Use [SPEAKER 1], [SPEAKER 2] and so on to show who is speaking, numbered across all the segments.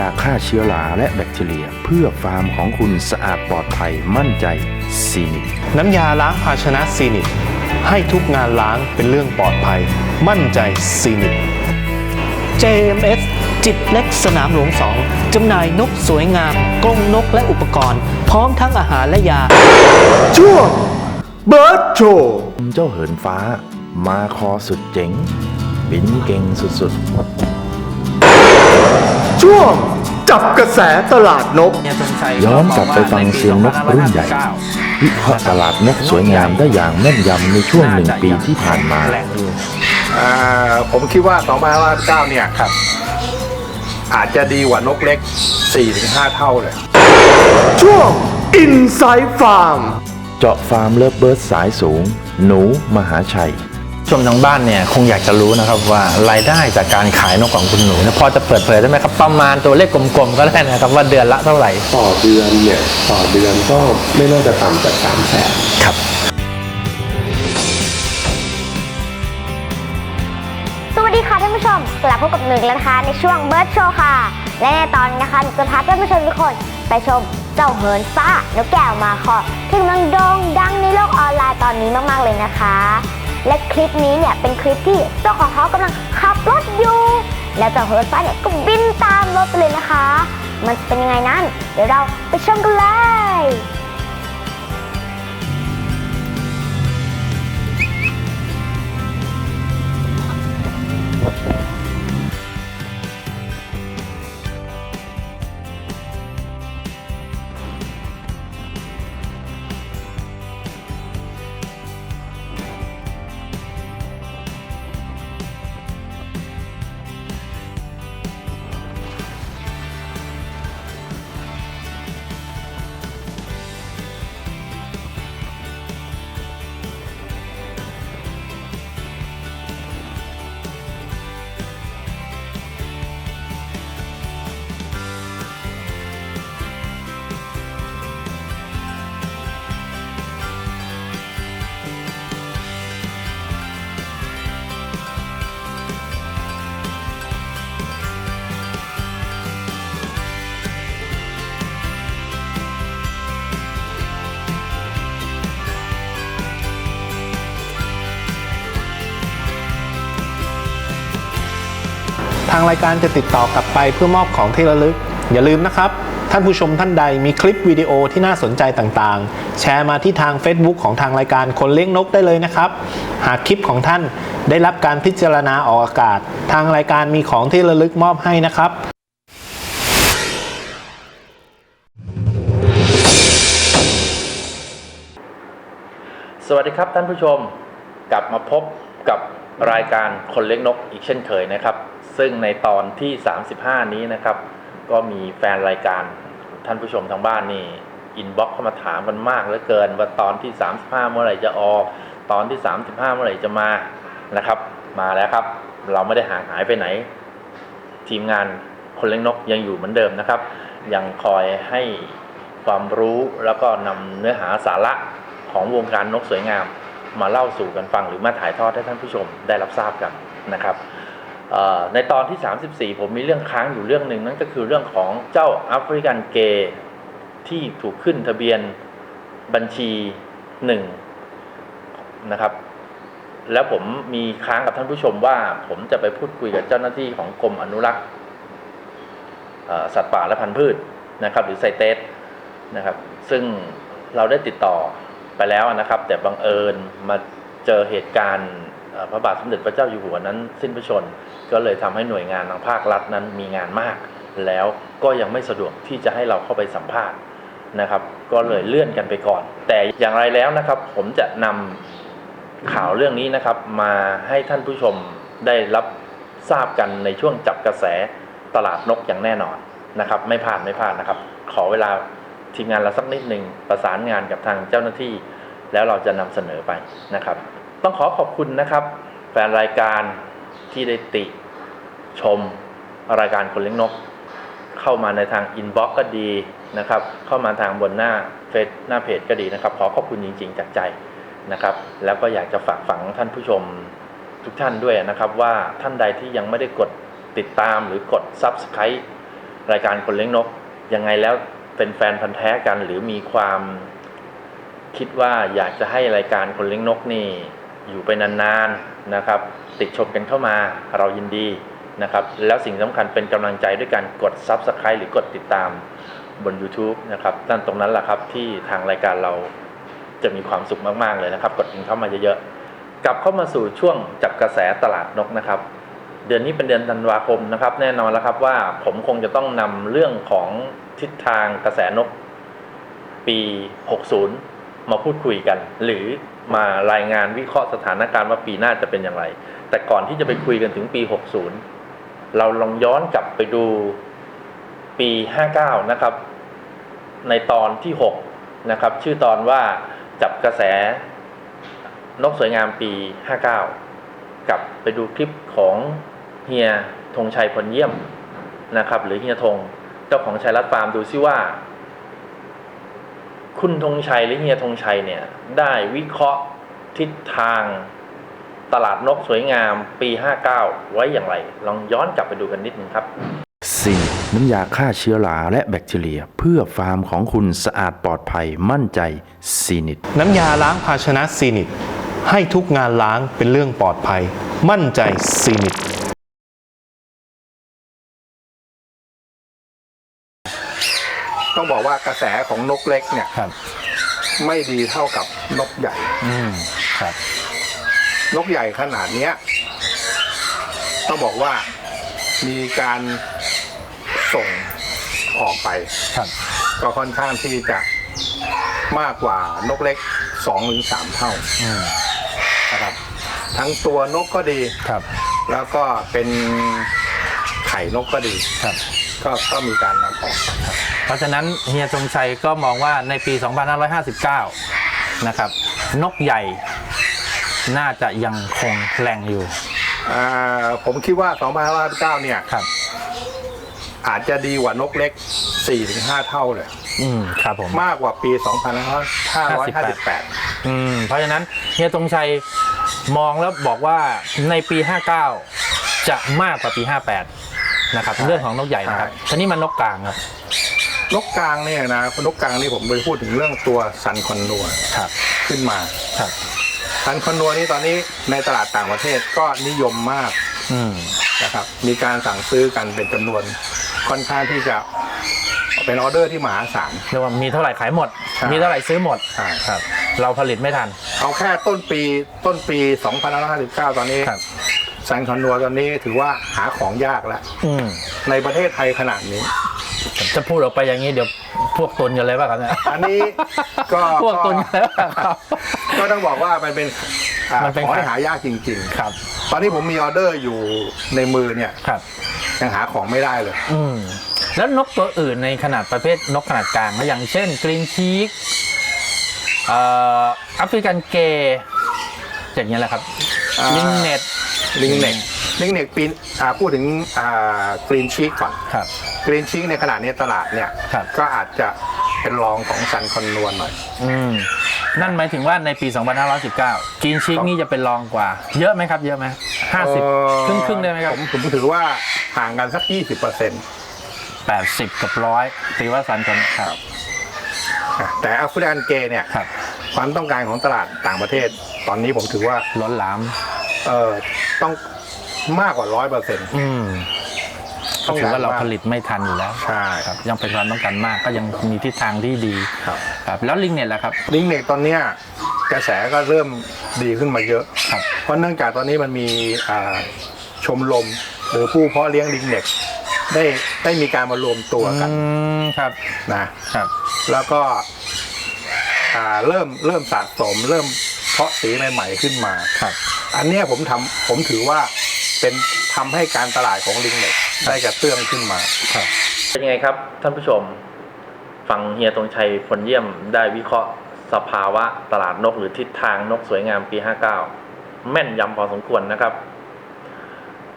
[SPEAKER 1] ซีนิกน้ำยาฆ่าเชื้อราและแบคทีเรีย เพื่อฟาร์มของคุณสะอาดปลอดภัยมั่นใจซีนิก
[SPEAKER 2] น้ำยาล้างภาชนะซีนิกให้ทุกงานล้างเป็นเรื่องปลอดภัย มั่นใจซีนิก
[SPEAKER 3] JMS จิตเล็กสนามหลวง2จำหน่ายนกสวยงามกรงนกและอุปกรณ์ พร้อมทั้งอาหารและยา
[SPEAKER 4] ช่วงเบิร์ดโชว์
[SPEAKER 1] เจ้าเหินฟ้า มาคอสุดเจ๋ง บินเก่งสุด
[SPEAKER 4] ช่วงจับกระแสตลาดนก
[SPEAKER 1] ๆย้อนกลับไปฟังเสียงนกรุ่นใหญ่ วิเคราะห์ตลาดนกสวยงามได้อย่างแม่นยำในช่วงหนึ่งปีที่ผ่านมา
[SPEAKER 5] อ่าผมคิดว่า2559เนี่ยครับ อาจจะดีกว่านกเล็ก 4-5 เท่าเลย
[SPEAKER 4] ช่วงอินไซ e ์ฟาร์ม
[SPEAKER 1] เจาะฟาร์มเลิฟเบิร์ดสายสูง หนูมหาชัย
[SPEAKER 6] ชมทางบ้านเนี่ยคงอยากจะรู้นะครับว่ารายได้จากการขายนกของคุณหนูเนี่ยพอจะเปิดเผยได้ไหมครับประมาณตัวเลขกลมๆก็ได้นะครับว่าเดือนละเท่าไหร่
[SPEAKER 7] ต่อเดือนเนี่ยต่อเดือนก็ไม่น่าจะต่ำจากสามแสน
[SPEAKER 6] ครับ
[SPEAKER 8] สวัสดีค่ะท่านผู้ชมกลับพบกับหนึ่งแล้วนะคะในช่วงเบิร์ดโชว์ค่ะ และในตอนนี้นะคะหนูจะพาท่านผู้ชมทุกคนไปชมเจ้าเหินฟ้านกแก้วมาคอที่กำลังโด่งดังในโลกออนไลน์ตอนนี้มากๆเลยนะคะ และคลิปนี้เนี่ยเป็นคลิปที่เจ้าของเขากำลังขับรถอยู่ แล้วเจ้าเหินฟ้าเนี่ยก็บินตามรถไปเลยนะคะ มันเป็นยังไงนั้น เดี๋ยวเราไปชมกันเลยา
[SPEAKER 2] งรายการจะติดต่อกลับไปเพื่อมอบของที่ระลึก อย่าลืมนะครับ ท่านผู้ชมท่านใดมีคลิปวิดีโอที่น่าสนใจต่างๆ แชร์มาที่ทาง Facebook ของทางรายการคนเลี้ยงนกได้เลยนะครับ หากคลิปของท่านได้รับการพิจารณาออกอากาศ ทางรายการมีของที่ระลึกมอบให้นะครับ
[SPEAKER 9] สวัสดีครับท่านผู้ชมกลับมาพบกับ รายการคนเลี้ยงนกอีกเช่นเคยนะครับ ซึ่งในตอนที่ 35 นี้นะครับ ก็มีแฟนรายการท่านผู้ชมทางบ้านนี่อินบ็อกเข้ามาถามกันมากเหลือเกิน ว่าตอนที่ 35 เมื่อไหร่จะออก ตอนที่ 35 เมื่อไหร่จะมานะครับ มาแล้วครับ เราไม่ได้ห่างหายไปไหน ทีมงานคนเลี้ยงนกยังอยู่เหมือนเดิมนะครับ ยังคอยให้ความรู้แล้วก็นำเนื้อหาสาระของวงการนกสวยงาม มาเล่าสู่กันฟังหรือมาถ่ายทอดให้ท่านผู้ชมได้รับทราบกันนะครับในตอนที่ 34 ผมมีเรื่องค้างอยู่เรื่องหนึ่งนั่นก็คือเรื่องของเจ้าแอฟริกันเกย์ที่ถูกขึ้นทะเบียนบัญชีหนึ่งนะครับ แล้วผมมีค้างกับท่านผู้ชมว่า ผมจะไปพูดคุยกับเจ้าหน้าที่ของกรมอนุรักษ์สัตว์ป่าและพันธุ์พืชนะครับ หรือไซเตสนะครับ ซึ่งเราได้ติดต่อ ไปแล้วนะครับ แต่บังเอิญมาเจอเหตุการณ์พระบาทสมเด็จพระเจ้าอยู่หัวนั้น สิ้นพระชนก็เลยทำให้หน่วยงานทางภาครัฐนั้นมีงานมาก แล้วก็ยังไม่สะดวกที่จะให้เราเข้าไปสัมภาษณ์นะครับ ก็เลยเลื่อนกันไปก่อน แต่อย่างไรแล้วนะครับ ผมจะนำข่าวเรื่องนี้นะครับ มาให้ท่านผู้ชมได้รับทราบกันในช่วงจับกระแสตลาดนกอย่างแน่นอนนะครับ ไม่พลาดไม่พลาดนะครับ ขอเวลา ทีมงานเราสักนิดหนึ่งประสานงานกับทางเจ้าหน้าที่ แล้วเราจะนำเสนอไปนะครับ ต้องขอขอบคุณนะครับ แฟนรายการที่ได้ติชมรายการคนเลี้ยงนก เข้ามาในทางอินบ็อกก็ดีนะครับ เข้ามาทางบนหน้าเฟซหน้าเพจก็ดีนะครับ ขอขอบคุณจริง ๆ จากใจนะครับ แล้วก็อยากจะฝากฝังท่านผู้ชมทุกท่านด้วยนะครับว่าท่านใดที่ยังไม่ได้กดติดตามหรือกด Subscribe รายการคนเลี้ยงนก ยังไงแล้ว เป็นแฟนพันธ์แท้กัน หรือมีความคิดว่าอยากจะให้รายการคนเลี้ยงนกนี่อยู่ไปนานๆนะครับ ติดชมกันเข้ามาเรายินดีนะครับ แล้วสิ่งสำคัญเป็นกำลังใจด้วยการกด Subscribe หรือกดติดตามบน YouTube นะครับนั่นตรงนั้นแหละครับที่ทางรายการเราจะมีความสุขมากๆเลยนะครับ กดกันเข้ามาเยอะๆ กลับเข้ามาสู่ช่วงจับกระแสตลาดนกนะครับ เดือนนี้เป็นเดือนธันวาคมนะครับ แน่นอนแล้วครับว่าผมคงจะต้องนำเรื่องของ ทิศทางกระแสนกปี 60 มาพูดคุยกัน หรือมารายงานวิเคราะห์สถานการณ์ว่าปีหน้าจะเป็นอย่างไร แต่ก่อนที่จะไปคุยกันถึงปี 60 เราลองย้อนกลับไปดูปี 59 นะครับ ในตอนที่ 6 นะครับ ชื่อตอนว่าจับกระแสนกสวยงามปี 59 กลับไปดูคลิปของเฮียธงชัยพลเยี่ยมนะครับ หรือเฮียธง เจ้าของชัยรัตฟาร์มดูซิว่า คุณธงชัยหรือเฮียธงชัยเนี่ย ได้วิเคราะห์ทิศทางตลาดนกสวยงามปี 59 ไว้อย่างไร ลองย้อนกลับไปดูกันนิดนึงครับ
[SPEAKER 1] ซินน้ำยาฆ่าเชื้อราและแบคทีเรีย เพื่อฟาร์มของคุณสะอาดปลอดภัยมั่นใจซีนิต
[SPEAKER 2] น้ำยาล้างภาชนะซีนิตให้ทุกงานล้างเป็นเรื่องปลอดภัย มั่นใจซีนิต
[SPEAKER 5] ต้องบอกว่ากระแสของนกเล็กเนี่ย
[SPEAKER 10] ครับ
[SPEAKER 5] ไม่ดีเท่ากับนกใหญ่
[SPEAKER 10] อืมครับ
[SPEAKER 5] นกใหญ่ขนาดเนี้ย ต้องบอกว่ามีการส่งออกไป
[SPEAKER 10] ครับ
[SPEAKER 5] ก็ค่อนข้างที่จะมากกว่านกเล็กสองถึงสามเท่า
[SPEAKER 10] อืม
[SPEAKER 5] นะครับ ทั้งตัวนกก็ดี
[SPEAKER 10] ครับ
[SPEAKER 5] แล้วก็เป็นไข่นกก็ดี
[SPEAKER 10] ครับ
[SPEAKER 5] ก็ก็มีการนำออก
[SPEAKER 10] เพราะฉะนั้นเฮียจงชัยก็มองว่าในปี 2559 นะครับ นกใหญ่น่าจะยังคงแรงอยู่
[SPEAKER 5] อ่าผมคิดว่า 2559 เนี่ย
[SPEAKER 10] ครับ
[SPEAKER 5] อาจจะดีกว่านกเล็ก 4-5 เท่าเลย
[SPEAKER 10] อืมครับผม
[SPEAKER 5] มากกว่าปี 2558
[SPEAKER 10] อืมเพราะฉะนั้นเฮียตงชัยมองแล้วบอกว่าในปี 59 จะมากกว่าปี 58 นะครับ เรื่องของนกใหญ่นะครับทีนี้มันนกกลางครับ
[SPEAKER 5] นกกลางเนี่ยนะนกกลางนี่ผมไปพูดถึงเรื่องตัวซันคอนนัว
[SPEAKER 10] ครับ
[SPEAKER 5] ขึ้นมา
[SPEAKER 10] ครับ
[SPEAKER 5] ซันคอนนัวนี่ตอนนี้ในตลาดต่างประเทศก็นิยมมาก
[SPEAKER 10] อืม
[SPEAKER 5] นะครับ มีการสั่งซื้อกันเป็นจำนวนค่อนข้างที่จะเป็นออเดอร์ที่มหาศาล
[SPEAKER 10] เรียกว่ามีเท่าไหร่ขายหมด
[SPEAKER 5] ใช่
[SPEAKER 10] มีเท่าไหร่ซื้อหมด
[SPEAKER 5] ใช่
[SPEAKER 10] ครับ เราผลิตไม่ทัน
[SPEAKER 5] เอาแค่ต้นปีต้นปี 2559 ตอนนี้
[SPEAKER 10] ครับ
[SPEAKER 5] ซันคอนนัวตอนนี้ถือว่าหาของยากแล้ว
[SPEAKER 10] อืม
[SPEAKER 5] ในประเทศไทยขนาดนี้
[SPEAKER 10] จะพูดออกไปอย่างนี้เดี๋ยวพวกตนกันเลยป่ะครับเนี่ย
[SPEAKER 5] อันนี้ก็
[SPEAKER 10] พวกตนกันเลยป่ะครับ
[SPEAKER 5] ก็ต้องบอกว่ามันเป็นอ่า
[SPEAKER 10] มันเป็น
[SPEAKER 5] ของที่หายากจริง
[SPEAKER 10] ครับ
[SPEAKER 5] ๆ ตอนนี้ผมมีออเดอร์อยู่ในมือเนี่ย
[SPEAKER 10] ครับ
[SPEAKER 5] ยังหาของไม่ได้เลย
[SPEAKER 10] อืมแล้วนกตัวอื่นในขนาดประเภทนกขนาดกลางนะอย่างเช่นกรีนชีกเอ่อแอฟริกันเกย์อย่างเงี้ยแหละครับ
[SPEAKER 5] อ่า
[SPEAKER 10] ลิงเน็ต
[SPEAKER 5] ลิงเน็กลิงเน็กปีนอ่าพูดถึงอ่ากรีนชีกก่อน
[SPEAKER 10] ครับ
[SPEAKER 5] กรีนชีกในขนาดนี้ตลาดเนี่ย
[SPEAKER 10] ครับ
[SPEAKER 5] ก็อาจจะเป็นรองของซันคอนนวลหน่อย
[SPEAKER 10] อืมนั่นหมายถึงว่าในปี 2519กรีนชีกนี่จะเป็นรองกว่า เยอะไหมครับ เยอะไหมห้าสิบ
[SPEAKER 5] เอ่อ
[SPEAKER 10] ครึ่งครึ่งๆได้ไหมครับ
[SPEAKER 5] ผมผมถือว่าห่างกันสัก 20เปอร์เซ็นต์
[SPEAKER 10] แปดสิบกับร้อยตีว่าสันกันครับ
[SPEAKER 5] แต่แอฟริกันเกย์เนี่ย
[SPEAKER 10] ครับ
[SPEAKER 5] ความต้องการของตลาดต่างประเทศ ตอนนี้ผมถือว่า
[SPEAKER 10] ล้นหลาม
[SPEAKER 5] เออ ต้องมากกว่าร้อยเปอร์เซ็นต์
[SPEAKER 10] อืม
[SPEAKER 5] ต้
[SPEAKER 10] ก็
[SPEAKER 5] อง
[SPEAKER 10] ถือว่าเรา
[SPEAKER 5] การมาก
[SPEAKER 10] ผลิตไม่ทันอยู่แล้ว
[SPEAKER 5] ใช่
[SPEAKER 10] ครับยังเป็นความต้องการมากก็ยังมีทิศทางที่ดี
[SPEAKER 5] ครับ
[SPEAKER 10] ครับแล้วลิงเน็ตล่ะครับ
[SPEAKER 5] ลิงเน็กตอนเนี้ยกระแสก็เริ่มดีขึ้นมาเยอะ
[SPEAKER 10] ครับ
[SPEAKER 5] เพราะเนื่องจากตอนนี้มันมีอ่าชมรมหรือผู้เพาะเลี้ยงลิงเน็กได้ได้มีการมารวมตัวกัน
[SPEAKER 10] อืมครับ
[SPEAKER 5] นะครับ แล้วก็อ่าเริ่มเริ่มสะสม เริ่มเพาะสีใหม่ๆขึ้นมา
[SPEAKER 10] ครับ
[SPEAKER 5] อันเนี้ยผมทำผมถือว่าเป็นทำให้การตลาดของลิงเน็กได้กระเตื้องขึ้นมา
[SPEAKER 10] ครับ
[SPEAKER 9] เป็นยังไงครับ ท่านผู้ชม ฟังเฮียตรงชัยพลเยี่ยมได้วิเคราะห์สภาวะตลาดนกหรือทิศทางนกสวยงามปี 59 แม่นยำพอสมควรนะครับ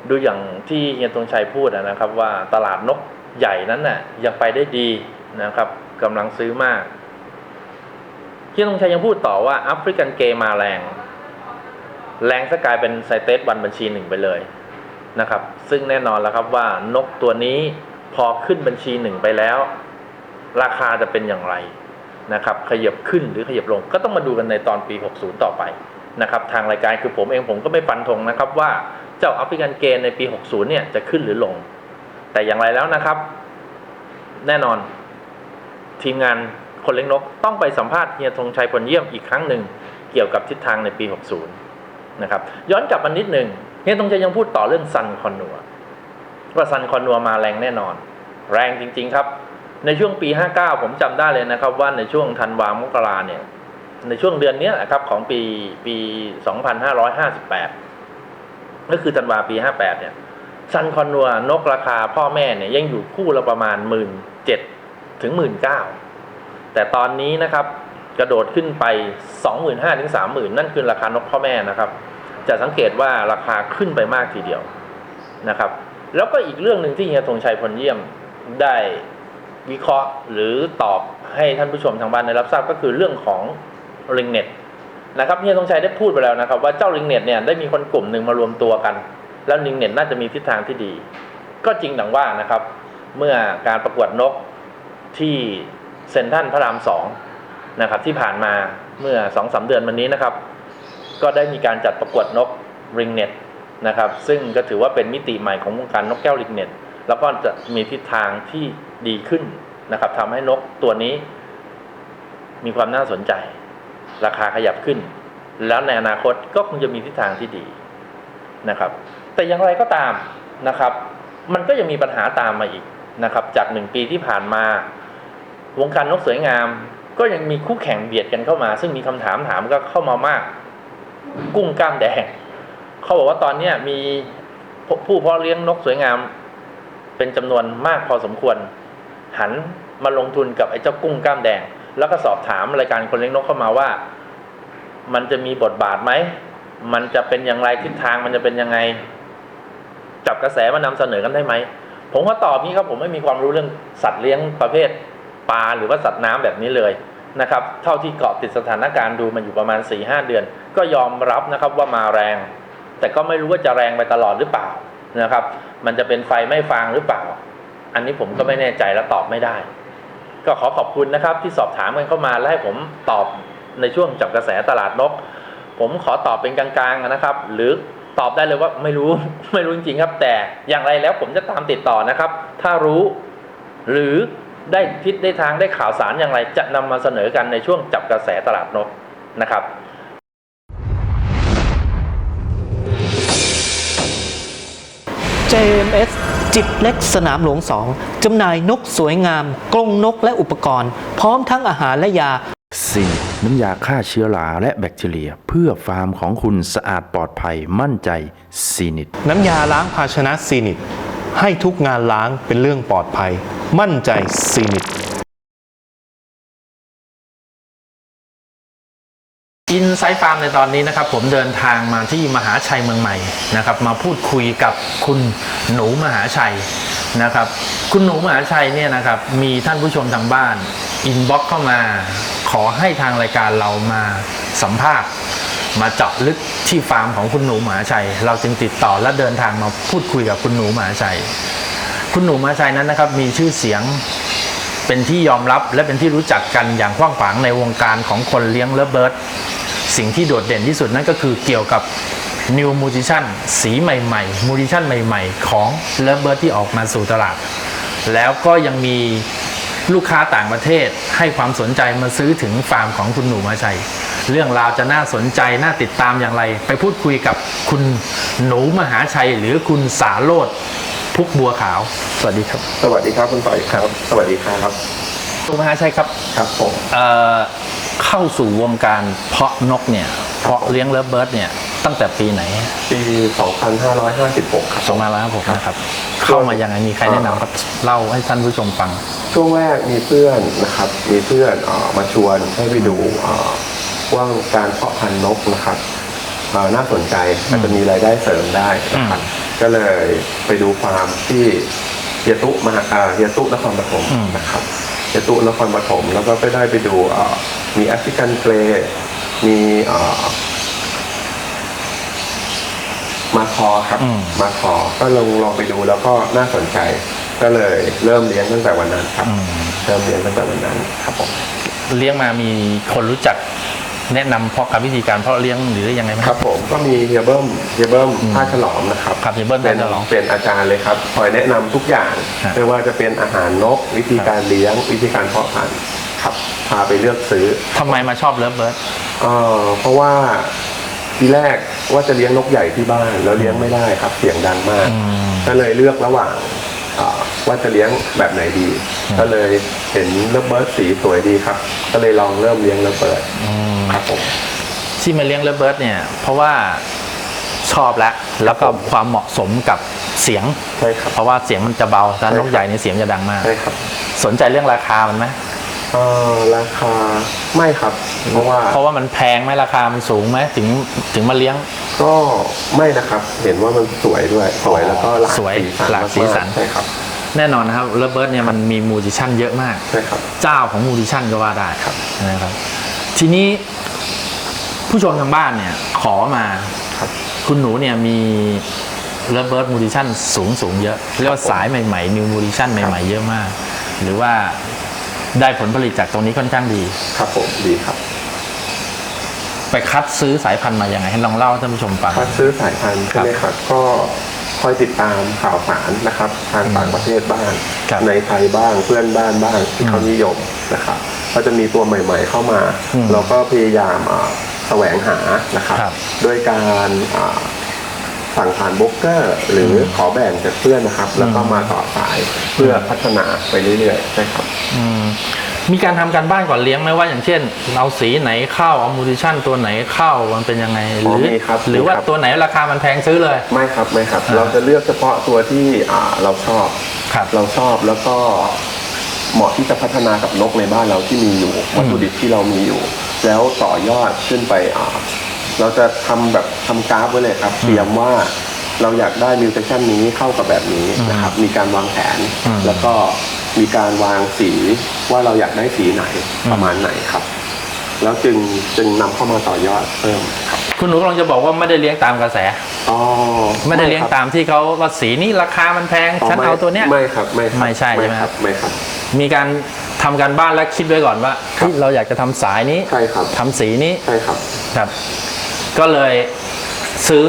[SPEAKER 9] ดูอย่างที่เฮียตรงชัยพูดนะครับ ว่าตลาดนกใหญ่นั้นน่ะยังไปได้ดีนะครับกำลังซื้อมากเฮียตรงชัยยังพูดต่อว่าแอฟริกันเกย์มาแรง แรงสกกลายเป็นไซเตสวันบัญชีหนึ่งไปเลยนะครับ ซึ่งแน่นอนแล้วครับว่านกตัวนี้พอขึ้นบัญชีหนึ่งไปแล้ว ราคาจะเป็นอย่างไรนะครับ ขยับขึ้นหรือขยับลงก็ต้องมาดูกันในตอนปี 60 ต่อไปนะครับ ทางรายการคือผมเองผมก็ไม่ฟันธงนะครับว่าเจ้าแอฟริกันเกนในปี 60 เนี่ยจะขึ้นหรือลง แต่อย่างไรแล้วนะครับ แน่นอนทีมงานคนเลี้ยงนกต้องไปสัมภาษณ์เฮียธงชัยพลเยี่ยมอีกครั้งหนึ่งเกี่ยวกับทิศทางในปี 60 นะครับย้อนกลับมานิดหนึ่งเฮียธงชัยยังพูดต่อเรื่องซันคอนนัวว่าซันคอนนัวมาแรงแน่นอน แรงจริง ๆครับ ในช่วงปี 59 ผมจำได้เลยนะครับ ว่าในช่วงธันวามกราเนี่ยในช่วงเดือนเนี้ยนะครับของปีปี 2558 ก็คือธันวาปี 58 เนี่ยซันคอนนัวนกราคาพ่อแม่เนี่ยยังอยู่คู่ละประมาณ 1 7ื่นถึง 1 9ื่นแต่ตอนนี้นะครับ กระโดดขึ้นไป 25,000ถึง30,000 นั่นคือราคานกพ่อแม่นะครับ จะสังเกตว่าราคาขึ้นไปมากทีเดียวนะครับ แล้วก็อีกเรื่องหนึ่งที่เฮียธงชัยพลเยี่ยมได้วิเคราะห์หรือตอบให้ท่านผู้ชมทางบ้านได้รับทราบก็คือเรื่องของริงเน็ตนะครับเฮียธงชัยได้พูดไปแล้วนะครับ ว่าเจ้าริงเน็ตเนี่ยได้มีคนกลุ่มหนึ่งมารวมตัวกัน แล้วริงเน็ตน่าจะมีทิศทางที่ดี ก็จริงดังว่านะครับ เมื่อการประกวดนกที่เซนทันพระรามสอง นะครับที่ผ่านมาเมื่อสองสาเดือนมานี้นะครับ ก็ได้มีการจัดประกวดนกริงเน็ตนะครับซึ่งก็ถือว่าเป็นมิติใหม่ของวงการนกแก้วริงเน็ตแล้วก็จะมีทิศทางที่ดีขึ้นนะครับทำให้นกตัวนี้ มีความน่าสนใจ ราคาขยับขึ้น แล้วในอนาคตก็คงจะมีทิศทางที่ดีนะครับ แต่อย่างไรก็ตามนะครับ มันก็ยังมีปัญหาตามมาอีกนะครับ จากหนึ่งปีที่ผ่านมา วงการนกสวยงาม ก็ยังมีคู่แข่งเบียดกันเข้ามา ซึ่งมีคำถามถามก็เข้ามามาก กุ้งกล้ามแดงเขาบอกว่าตอนเนี้มีผู้เพาะเลี้ยงนกสวยงาม เป็นจำนวนมากพอสมควร หันมาลงทุนกับไอ้เจ้ากุ้งกล้ามแดง แล้วก็สอบถามรายการคนเลี้ยงนกเข้ามาว่า มันจะมีบทบาทไหมมันจะเป็นอย่างไรทิศทางมันจะเป็นยังไง จับกระแสมานำเสนอกันได้ไหมผมก็ตอบนี้ครับผมไม่มีความรู้เรื่องสัตว์เลี้ยงประเภท ปลาหรือว่าสัตว์น้ำแบบนี้เลยนะครับ เท่าที่เกาะติดสถานการณ์ดูมันอยู่ประมาณ4ีหเดือน ก็ยอมรับนะครับว่ามาแรง แต่ก็ไม่รู้ว่าจะแรงไปตลอดหรือเปล่านะครับ มันจะเป็นไฟไม่ฟางหรือเปล่า อันนี้ผมก็ไม่แน่ใจและตอบไม่ได้ ก็ขอขอบคุณนะครับที่สอบถามกันเข้ามาและให้ผมตอบในช่วงจับกระแสตลาดนก ผมขอตอบเป็นกลางๆนะครับ หรือตอบได้เลยว่าไม่รู้ไม่รู้จริงๆครับ แต่อย่างไรแล้วผมจะตามติดต่อนะครับ ถ้ารู้ หรือ ได้ทิศได้ทางได้ข่าวสารอย่างไร จะนำมาเสนอกันในช่วงจับกระแสตลาดนกนะครับ
[SPEAKER 2] JMS จิตเล็กสนามหลวง2จำหน่ายนกสวยงาม กรงนกและอุปกรณ์ พร้อมทั้งอาหารและยา
[SPEAKER 1] ซีนิตน้ำยาฆ่าเชื้อราและแบคทีเรีย เพื่อฟาร์มของคุณสะอาดปลอดภัยมั่นใจซีนิต
[SPEAKER 11] น้ำยาล้างภาชนะซีนิต ให้ทุกงานล้างเป็นเรื่องปลอดภัย มั่นใจซีนิต
[SPEAKER 12] อินไซต์ฟาร์มในตอนนี้นะครับผมเดินทางมาที่มหาชัยเมืองใหม่นะครับ มาพูดคุยกับคุณหนูมหาชัยนะครับ คุณหนูมหาชัยเนี่ยนะครับมีท่านผู้ชมทางบ้านอินบ็อกเข้ามา ขอให้ทางรายการเรามาสัมภาษณ์ มาเจาะลึกที่ฟาร์มของคุณหนูหมาชัย เราจึงติดต่อและเดินทางมาพูดคุยกับคุณหนูหมาชัย คุณหนูหมาชัยนั้นนะครับ มีชื่อเสียงเป็นที่ยอมรับและเป็นที่รู้จักกันอย่างกว้างขวางในวงการของคนเลี้ยงเลเบิร์ดสิ่งที่โดดเด่นที่สุดนั่นก็คือเกี่ยวกับ New m u t a t i o n สีใหม่ๆ m u t a t i o n ใหม่ๆ ของเลเบิร์ดที่ออกมาสู่ตลาด แล้วก็ยังมีลูกค้าต่างประเทศให้ความสนใจมาซื้อถึงฟาร์มของคุณหนูมาชัย เรื่องราวจะน่าสนใจน่าติดตามอย่างไร ไปพูดคุยกับคุณหนูมหาชัย หรือคุณสาโรธพุกบัวขาว สวัสดีครับ
[SPEAKER 7] สวัสดีครับคุณต่อยครับ สวัสดีครับ
[SPEAKER 12] หนูมหาชัยครับ
[SPEAKER 7] ครับผม
[SPEAKER 12] เอ่อเข้าสู่วงการเพาะนกเนี่ยเพาะเลี้ยงเลิฟเบิร์ดเนี่ยตั้งแต่ปีไหน
[SPEAKER 7] ปี 2556 ครับ
[SPEAKER 12] สองพันร้อยผมนะครับ เข้ามายังไงมีใครแนะนำครับเล่าให้ท่านผู้ชมฟัง
[SPEAKER 7] ช่วงแรกมีเพื่อนนะครับ มีเพื่อนเอ่อมาชวนให้ไปดูเอ่อ ว่าการเพาะพันธุ์นกนะครับเอ่อน่าสนใจอาจจะมีรายได้เสริมได้นะครับ ก็เลยไปดูฟาร์มที่เฮียตุมหาอ่าเฮียตุนครปฐม
[SPEAKER 12] อืม
[SPEAKER 7] นะครับเฮียตุนครปฐมแล้วก็ไปได้ไปดูเอ่อมีแอฟริกันเกรย์มีเอ่อมาคอครับ
[SPEAKER 12] อืม
[SPEAKER 7] มาขอก็ลองลองไปดูแล้วก็น่าสนใจ ก็เลยเริ่มเลี้ยงตั้งแต่วันนั้นครับ เริ่มเลี้ยงตั้งแต่วันนั้นครับผม
[SPEAKER 9] เลี้ยงมามีคนรู้จัก แนะนำเพาะกับวิธีการเพาะเลี้ยงหรือยังไงไหม
[SPEAKER 7] ครับผมก็มีเฮียเบิ้มเฮียเบิ้มท่าฉลอมนะครับ
[SPEAKER 9] ครับเฮียเบิ้ม
[SPEAKER 7] เป็น
[SPEAKER 9] ท่าฉลอม
[SPEAKER 7] เป็นอาจารย์เลยครับคอยแนะนำทุกอย่าง
[SPEAKER 9] ครับ
[SPEAKER 7] ไม่ว่าจะเป็นอาหารนก วิธีการเลี้ยง วิธีการเพาะพันธุ์ครับพาไปเลือกซื้อ
[SPEAKER 9] ทำไมมาชอบเลิฟเบิร์ด
[SPEAKER 7] เอ่อเพราะว่าทีแรกว่าจะเลี้ยงนกใหญ่ที่บ้านแล้วเลี้ยงไม่ได้ครับเสียงดังมาก ก็เลยเลือกระหว่างเอ่อ ว่าจะเลี้ยงแบบไหนดี ก็เลยเห็นเลิฟเบิร์ดสีสวยดีครับ ก็เลยลองเริ่มเลี้ยงเลิฟเบิร์ดครับผม
[SPEAKER 9] ที่มาเลี้ยงเลิฟเบิร์ดเนี่ย เพราะว่าชอบแล้วแล้วก็ความเหมาะสมกับเสียง
[SPEAKER 7] ใช่ครับ
[SPEAKER 9] เพราะว่าเสียงมันจะเบาถ้า
[SPEAKER 7] ใช่
[SPEAKER 9] น
[SPEAKER 7] ครับ
[SPEAKER 9] กใหญ่เนี่ยเสียงจะดังมาก
[SPEAKER 7] ใช่ครับ
[SPEAKER 9] สนใจเรื่องราคามันไหม
[SPEAKER 7] เอ่อราคาไม่ครับ เพราะว่า
[SPEAKER 9] เพราะว่ามันแพงไหมราคามันสูงไหมถึงถึงมาเลี้ยง
[SPEAKER 7] ก็ไม่นะครับ เห็นว่ามันสวยด้วยสวยแล้วก็หลาก
[SPEAKER 9] สวย
[SPEAKER 7] สีสัน
[SPEAKER 9] หลากสีสัน
[SPEAKER 7] มๆใช่ครับ
[SPEAKER 9] แน่นอนนะครับเลิฟเบิร์ดเนี่ยมันมีมูดิชันเยอะมาก
[SPEAKER 7] ใช่ครับ
[SPEAKER 9] เจ้าของมูดิชันก็ว่าได้
[SPEAKER 7] ครับ
[SPEAKER 9] นะครับ ทีนี้ผู้ชมทางบ้านเนี่ย ขอมา
[SPEAKER 7] ครับ
[SPEAKER 9] คุณหนูเนี่ยมีเลิฟเบิร์ดมูดิชันสูงสูงเยอะ เรียกว่าสายใหม่ๆนิวมูดิชันใหม่ๆเยอะมาก หรือว่า ได้ผลผลิตจากตรงนี้ค่อนข้างดี
[SPEAKER 7] ครับผมดีครับ
[SPEAKER 9] ไปคัดซื้อสายพันธุ์มายังไงให้ลองเล่าให้ท่านผู้ชมฟัง
[SPEAKER 7] ถ้าซื้อสายพันธุ์ใช่ไหมครับก็คอยติดตามข่าวสารนะครับ ทางต่างประเทศบ้าง
[SPEAKER 9] ครับ
[SPEAKER 7] ในไทยบ้างเพื่อนบ้านบ้างที่เขานิยมนะครับ ก็จะมีตัวใหม่ ๆ เข้ามา
[SPEAKER 9] อืม
[SPEAKER 7] เราก็พยายามอ่าแสวงหานะครับ
[SPEAKER 9] ครับ
[SPEAKER 7] ด้วยการอ่า สั่งผ่านโบรกเกอร์ หรืออขอแบ่งจากเพื่อนนะครับ แล้วก็มาต่อสายเพื่อพัฒนาไปเรื่อยๆใช่ครับ
[SPEAKER 9] อืมมีการทำการบ้านก่อนเลี้ยงไหมว่าอย่างเช่นเอาสีไหนเข้าเอามูดิชันตัวไหนเข้ามันเป็นยังไงห
[SPEAKER 7] อ๋อ
[SPEAKER 9] รือ
[SPEAKER 7] มีครับ
[SPEAKER 9] หรือว่า
[SPEAKER 7] มีครับ
[SPEAKER 9] ตัวไหนราคามันแพงซื้อเลย
[SPEAKER 7] ไม่ครับไม่ครับ
[SPEAKER 9] อ่า
[SPEAKER 7] เราจะเลือกเฉพาะตัวที่อ่าเราชอบ
[SPEAKER 9] ครับ
[SPEAKER 7] เราชอบแล้วก็เหมาะที่จะพัฒนากับนกในบ้านเราที่มีอยู่วัตถุดิบที่เรามีอยู่ แล้วต่อยอดขึ้นไปอ่า เราจะทำแบบทำกราฟไว้เลยครับ เตรียมว่าเราอยากได้มิวเทชันนี้เข้ากับแบบนี้นะครับ มีการวางแผน
[SPEAKER 9] อืม
[SPEAKER 7] แล้วก็มีการวางสีว่าเราอยากได้สีไหนประมาณไหนครับ แล้วจึงจึงนำเข้ามาต่อยอดเพิ่มครับ
[SPEAKER 9] คุณหนูกำลังจะบอกว่าไม่ได้เลี้ยงตามกระแส
[SPEAKER 7] อ๋อ
[SPEAKER 9] ไม่ได้เลี้ยง
[SPEAKER 7] ครับ
[SPEAKER 9] ตามที่เขาว่าสีนี้ราคามันแพงฉัน
[SPEAKER 7] ไม่
[SPEAKER 9] เอาตัวเนี้ย
[SPEAKER 7] ไม่ครับไม่ครับ
[SPEAKER 9] ไม่ใช่ใช่ไหมครับ
[SPEAKER 7] ไม่ครับ
[SPEAKER 9] มีการทำการบ้านและคิดไว้ก่อนว่า
[SPEAKER 7] ครับ
[SPEAKER 9] เฮ้ยเราอยากจะทำสายนี้
[SPEAKER 7] ใช่ครับ
[SPEAKER 9] ทำสีนี้
[SPEAKER 7] ใช่ครับ
[SPEAKER 9] ครับ ก็เลยซื้อ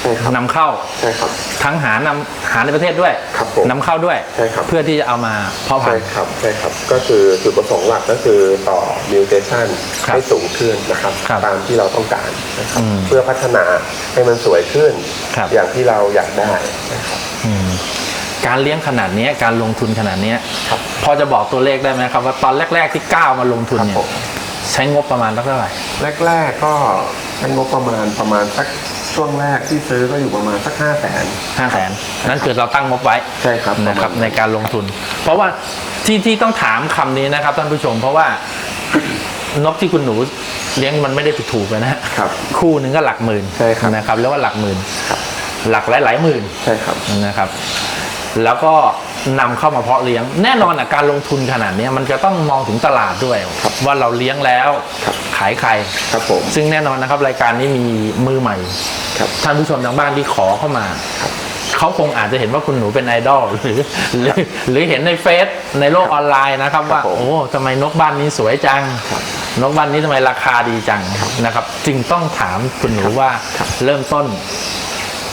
[SPEAKER 7] ใช่ครับ
[SPEAKER 9] นำเข้า
[SPEAKER 7] ใช่ครับ
[SPEAKER 9] ทั้งหานำหาในประเทศด้วย
[SPEAKER 7] ครับผม
[SPEAKER 9] นำเข้าด้วย
[SPEAKER 7] ใช่ครับ
[SPEAKER 9] เพื่อที่จะเอามาเพาะพั
[SPEAKER 7] ใช่
[SPEAKER 9] นธุ์
[SPEAKER 7] ครับใช่ครับ ก็คือจุดประสงค์หลักก็คือต่อมิวเทชัน
[SPEAKER 9] ครับ
[SPEAKER 7] ให้สูงขึ้นนะครับ
[SPEAKER 9] ครับ
[SPEAKER 7] ตามที่เราต้องการนะครับ
[SPEAKER 9] อืม
[SPEAKER 7] เพื่อพัฒนาให้มันสวยขึ้น
[SPEAKER 9] ครับ
[SPEAKER 7] อย่างที่เราอยากได้นะครับ
[SPEAKER 9] อืมการเลี้ยงขนาดเนี้ยการลงทุนขนาดเนี้ย
[SPEAKER 7] ครับ
[SPEAKER 9] พอจะบอกตัวเลขได้ไหมครับ ว่าตอนแรก ๆที่ก้าวมาลงทุน
[SPEAKER 7] ครับ
[SPEAKER 9] เนี่ย
[SPEAKER 7] ผม
[SPEAKER 9] ใช้งบประมาณเท่าไหร่
[SPEAKER 7] แรก ๆ ก็ใช้งบประมาณประมาณสักช่วงแรกที่ซื้อก็อยู่ประมาณสักห้าแสน
[SPEAKER 9] ห้าแสนนั่นคือเราตั้งงบไว้
[SPEAKER 7] ใช่ครับ
[SPEAKER 9] นะครับ
[SPEAKER 7] ประมาณ
[SPEAKER 9] ในการลงทุน เพราะว่าที่ที่ต้องถามคำนี้นะครับท่านผู้ชม เพราะว่านกที่คุณหนูเลี้ยงมันไม่ได้ถูกๆเลยนะฮะ
[SPEAKER 7] ครับ
[SPEAKER 9] คู่หนึ่งก็หลักหมื่น
[SPEAKER 7] ใช่ครับ
[SPEAKER 9] นะครับ แล้วว่าหลักหมื่น
[SPEAKER 7] ครับ
[SPEAKER 9] หลักหลายหลายๆหมื่น
[SPEAKER 7] ใช่ครับ
[SPEAKER 9] นะครับ แล้วก็ นำเข้ามาเพาะเลี้ยง แน่นอนอะการลงทุนขนาดเนี้ยมันจะต้องมองถึงตลาดด้วย
[SPEAKER 7] ครับ
[SPEAKER 9] ว่าเราเลี้ยงแล้ว
[SPEAKER 7] ครับ
[SPEAKER 9] ขายใคร
[SPEAKER 7] ครับผม
[SPEAKER 9] ซึ่งแน่นอนนะครับรายการนี้มีมือใหม่
[SPEAKER 7] ครับ
[SPEAKER 9] ท่านผู้ชมทางบ้านที่ขอเข้ามา
[SPEAKER 7] ครับ
[SPEAKER 9] เขาคงอาจจะเห็นว่าคุณหนูเป็นไอดอลหรือหรือหรือเห็นในเฟซในโลกออนไลน์นะครับ ว่า
[SPEAKER 7] ผม
[SPEAKER 9] โอ้ทำไมนกบ้านนี้สวยจัง
[SPEAKER 7] ครับ
[SPEAKER 9] นกบ้านนี้ทำไมราคาดีจังนะครับ จึงต้องถามคุณหนูว่า
[SPEAKER 7] ครับ
[SPEAKER 9] เริ่มต้น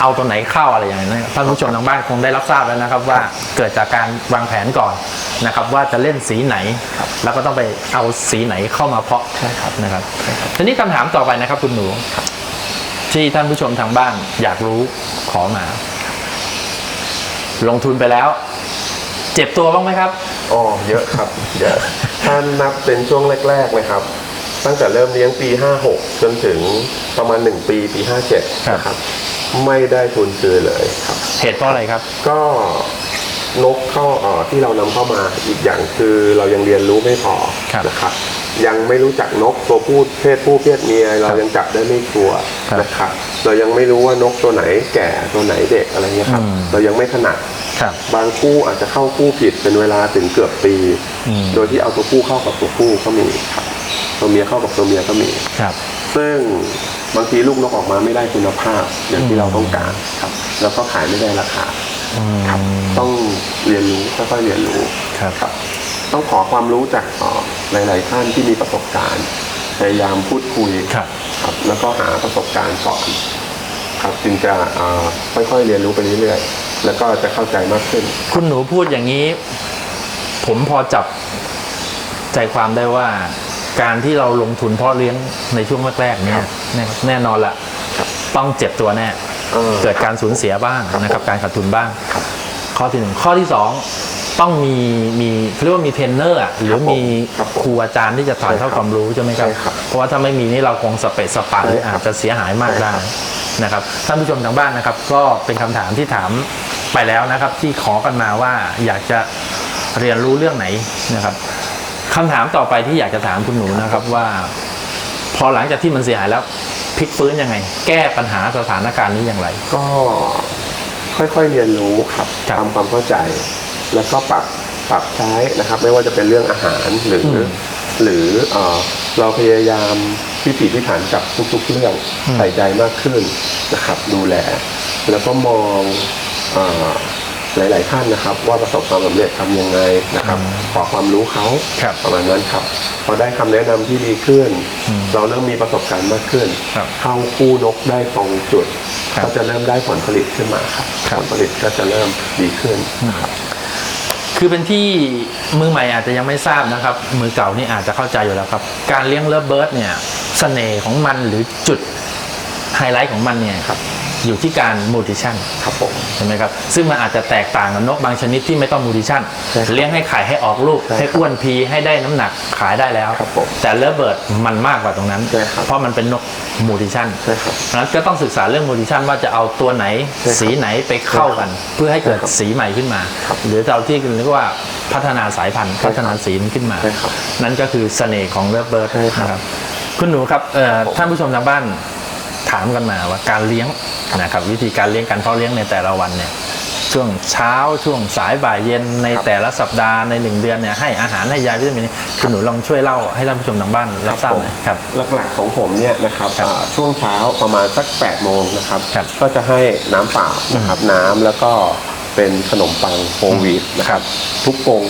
[SPEAKER 9] เอาตัวไหนเข้าอะไรอย่างนี้ท่านผู้ชมทางบ้านคงได้รับทราบแล้วนะครับ ว่าเกิดจากการวางแผนก่อนนะครับ ว่าจะเล่นสีไหน แล้วก็ต้องไปเอาสีไหนเข้ามาเพาะ
[SPEAKER 7] ใช่ครับ
[SPEAKER 9] นะครับทีนี้คำถามต่อไปนะครับ คุณหนูที่ท่านผู้ชมทางบ้านอยากรู้ขอมา ลงทุนไปแล้ว เจ็บตัวบ้างไหมครับ
[SPEAKER 7] อ๋อเยอะครับเยอะถ้านับเป็นช่วงแรกๆนะครับ ตั้งแต่เริ่มเลี้ยงปี 56 จนถึงประมาณ 1 ปี ปี 57
[SPEAKER 9] ครับ
[SPEAKER 7] นะครับ ไม่ได้ทุนคืนเลยครับ
[SPEAKER 9] เหตุเพราะอะไรครับ
[SPEAKER 7] ก็นกเข้าเอ่อที่เรานำเข้ามาอีกอย่างคือเรายังเรียนรู้ไม่พอ
[SPEAKER 9] ครับ
[SPEAKER 7] นะครับ ยังไม่รู้จักนกตัวผู้เพศผู้เพศเมียเรายังจับได้ไม่ชัวร์
[SPEAKER 9] ครับ
[SPEAKER 7] นะครับ เรายังไม่รู้ว่านกตัวไหนแก่ตัวไหนเด็กอะไรเงี้ยครับ
[SPEAKER 9] อืม
[SPEAKER 7] เรายังไม่ถนัด
[SPEAKER 9] ครับ
[SPEAKER 7] บางคู่อาจจะเข้าคู่ผิดเป็นเวลาถึงเกือบปี
[SPEAKER 9] อืม
[SPEAKER 7] โดยที่เอาตัวผู้เข้ากับตัวผู้ก็มีครับ ตัวเมียเข้ากับตัวเมียก็มี
[SPEAKER 9] ครับ
[SPEAKER 7] ซึ่งบางทีลูกนกออกมาไม่ได้คุณภาพอย่างที่เราต้องการครับ แล้วก็ขายไม่ได้ราคาครับ ต้องเรียนรู้ค่อยๆเรียนรู้
[SPEAKER 9] ครับ
[SPEAKER 7] ครับต้องขอความรู้จากเอ่อหลาย ๆ ท่านที่มีประสบการณ์พยายามพูดคุย
[SPEAKER 9] ครับ
[SPEAKER 7] ครับแล้วก็หาประสบการณ์ก่อนครับจึงจะเอ่อค่อยๆเรียนรู้ไปเรื่อยๆแล้วก็จะเข้าใจมากขึ้น
[SPEAKER 9] คุณหนูพูดอย่างนี้ ผมพอจับใจความได้ว่า การที่เราลงทุนเพาะเลี้ยงในช่วงแรกๆเนี่ยแน่แน่นอนละ
[SPEAKER 7] ครับ
[SPEAKER 9] ต้องเจ็บตัวแน่
[SPEAKER 7] เออ
[SPEAKER 9] เกิดการสูญเสียบ้าง
[SPEAKER 7] ครับ
[SPEAKER 9] นะครับ
[SPEAKER 7] ผม
[SPEAKER 9] การขาดทุนบ้าง
[SPEAKER 7] ครับ
[SPEAKER 9] ข้อที่หนึ่งข้อที่สองต้องมีมีเขาเรียกว่ามีเทรนเนอร์อะหรือมี
[SPEAKER 7] ครับผม
[SPEAKER 9] ครูอาจารย์ที่จะถ่ายทอดความรู้ใช่ไหมครับ
[SPEAKER 7] ใช่ครับ
[SPEAKER 9] เพราะว่าถ้าไม่มีนี่เราคงสเปะสปะหรือ
[SPEAKER 7] ใช่ครับ
[SPEAKER 9] อาจจะเสียหายมาก
[SPEAKER 7] ใช่ครั
[SPEAKER 9] ได้
[SPEAKER 7] บ
[SPEAKER 9] นะครับท่านผู้ชมทางบ้านนะครับ ก็เป็นคำถามที่ถามไปแล้วนะครับ ที่ขอกันมาว่าอยากจะเรียนรู้เรื่องไหนนะครับ คำถามต่อไปที่อยากจะถามคุณหนูนะครับว่า พอหลังจากที่มันเสียหายแล้วพลิกฟื้นยังไง แก้ปัญหาสถานการณ์นี้อย่างไร
[SPEAKER 7] ก็ค่อยๆเรียนรู้ครับ
[SPEAKER 9] ครับ
[SPEAKER 7] ทำความเข้าใจ แล้วก็ปรับปรับใช้นะครับ ไม่ว่าจะเป็นเรื่องอาหารหรือ
[SPEAKER 9] อืม
[SPEAKER 7] หรือเอ่อเราพยายามพิถีพิถันกับทุกๆเรื่อง
[SPEAKER 9] อืม
[SPEAKER 7] ใส่ใจมากขึ้นนะครับ ดูแล แล้วก็มองเอ่อ หลาย ๆ ท่านนะครับ ว่าประสบความสำเร็จทำยังไงนะครับ ขอความรู้เขา
[SPEAKER 9] ครับ
[SPEAKER 7] ประมาณนั้นครับพอได้คำแนะนำที่ดีขึ้น เราเริ่มมีประสบการณ์มากขึ้น
[SPEAKER 9] ครับ
[SPEAKER 7] เข้าคู่นกได้ตรงจุด
[SPEAKER 9] ครับ
[SPEAKER 7] ก็จะเริ่มได้ผลผลิตขึ้นมาครับ
[SPEAKER 9] ครับ
[SPEAKER 7] ผลผลิตก็จะเริ่มดีขึ้นนะครับ
[SPEAKER 9] คือเป็นที่มือใหม่อาจจะยังไม่ทราบนะครับ มือเก่านี่อาจจะเข้าใจอยู่แล้วครับ การเลี้ยงเลิฟเบิร์ดเนี่ยเสน่ห์ของมันหรือจุดไฮไลท์ของมันเนี่ย
[SPEAKER 7] ครับ
[SPEAKER 9] อยู่ที่การมูทิชัน
[SPEAKER 7] ครับผม
[SPEAKER 9] ใช่ไหมครับ ซึ่งมันอาจจะแตกต่างกับนกบางชนิดที่ไม่ต้องมูทิชัน
[SPEAKER 7] ใช่ครับ
[SPEAKER 9] เลี้ยงให้ไข่ให้ออกลูก
[SPEAKER 7] ใช่ครับ
[SPEAKER 9] ให้อ้วนพีให้ได้น้ำหนักขายได้แล้ว
[SPEAKER 7] ครับผม
[SPEAKER 9] แต่เลิฟเบิร์ดมันมากกว่าตรงนั้น
[SPEAKER 7] ใช่ครับ
[SPEAKER 9] เพราะมันเป็นนกมูทิชัน
[SPEAKER 7] ใช่ครับ
[SPEAKER 9] เพราะฉะนั้นก็ต้องศึกษาเรื่องมูทิชันว่าจะเอาตัวไหน
[SPEAKER 7] ใช่ครับ
[SPEAKER 9] สีไหนไปเข้ากัน เพื่อให้เกิด
[SPEAKER 7] ใช่ครับ
[SPEAKER 9] สีใหม่ขึ้นมา
[SPEAKER 7] ครับ
[SPEAKER 9] หรือเราที่เรียกว่าพัฒนาสายพันธุ์
[SPEAKER 7] ใช่ครับ
[SPEAKER 9] พัฒนาสีมันขึ้นมา
[SPEAKER 7] ใช่ครับ
[SPEAKER 9] นั่นก็คือเสน่ห์ของเลิฟเบิร์ด
[SPEAKER 7] ใช่ครับ
[SPEAKER 9] นะครับ คุณหนูครับเอ่อท่านผู้ชมทางบ้าน ถามกันมาว่าการเลี้ยงนะครับวิธีการเลี้ยงการเพาะเลี้ยงในแต่ละวันเนี่ยช่วงเช้าช่วงสายบ่ายเย็นในแต่ละสัปดาห์ในหนึ่งเดือนเนี่ยให้อาหารให้ยาวิตามินคุณหนูลองช่วยเล่าให้ท่านผู้ชมทางบ้านรับทราบหน่อยครับ
[SPEAKER 7] หลักๆของผมเนี่ยนะครับ
[SPEAKER 9] ครับ
[SPEAKER 7] อ่าช่วงเช้าประมาณสัก8ปดโมงนะครับ
[SPEAKER 9] ครับ
[SPEAKER 7] ก็จะให้น้ำเปล่านะครับน้ำแล้วก็เป็นขนมปังโฮลวีตนะครับทุกกรง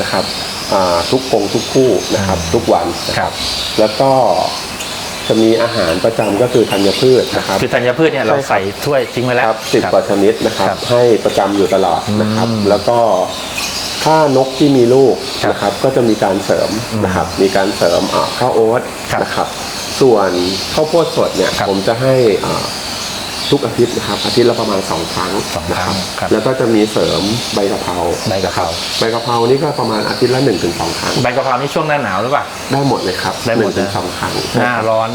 [SPEAKER 7] นะครับอ่าทุกกรงทุกคู่นะครับทุกวันนะค
[SPEAKER 9] ครั
[SPEAKER 7] รับบแล้วก็ จะมีอาหารประจำก็คือธัญพืชนะครับ
[SPEAKER 9] คือธัญพืชเนี่ยเรา
[SPEAKER 7] ใช่ครับ
[SPEAKER 9] ใส่ถ้วยทิ้งไว้แล้ว
[SPEAKER 7] ครับสิบ
[SPEAKER 9] ครับ
[SPEAKER 7] กว่าชนิดนะครับ
[SPEAKER 9] ครับ
[SPEAKER 7] ให้ประจำอยู่ตลอดนะครับ
[SPEAKER 9] อืม
[SPEAKER 7] แล้วก็ถ้านกที่มีลูก
[SPEAKER 9] ครับ
[SPEAKER 7] นะครับ ก็จะมีการเสริมนะครับ มีการเสริมอ่าข้าวโอ๊ต
[SPEAKER 9] ครับ
[SPEAKER 7] นะครับ ส่วนข้าวโพดสดเนี่ย
[SPEAKER 9] ครับ
[SPEAKER 7] ผมจะให้อ่า ทุกอาทิตย์นะครับอาทิตย์ละประมาณสองครั้ง
[SPEAKER 9] สอง
[SPEAKER 7] นะ
[SPEAKER 9] ครั้งครับ
[SPEAKER 7] แล้วก็จะมีเสริมใบกะเพรา
[SPEAKER 9] ใบกะเพรา
[SPEAKER 7] ใบกะเพรานี่ก็ประมาณอาทิตย์ละหนึ่งถึงสองครั้ง
[SPEAKER 9] ใบกะเพรานี่ช่วงหน้าหนาวหรือเปล่า
[SPEAKER 7] ได้หมดเลยครับ
[SPEAKER 9] ได้หมด
[SPEAKER 7] นึ่งถึง
[SPEAKER 9] นะ
[SPEAKER 7] สองครั้ง
[SPEAKER 9] หน้าร้อน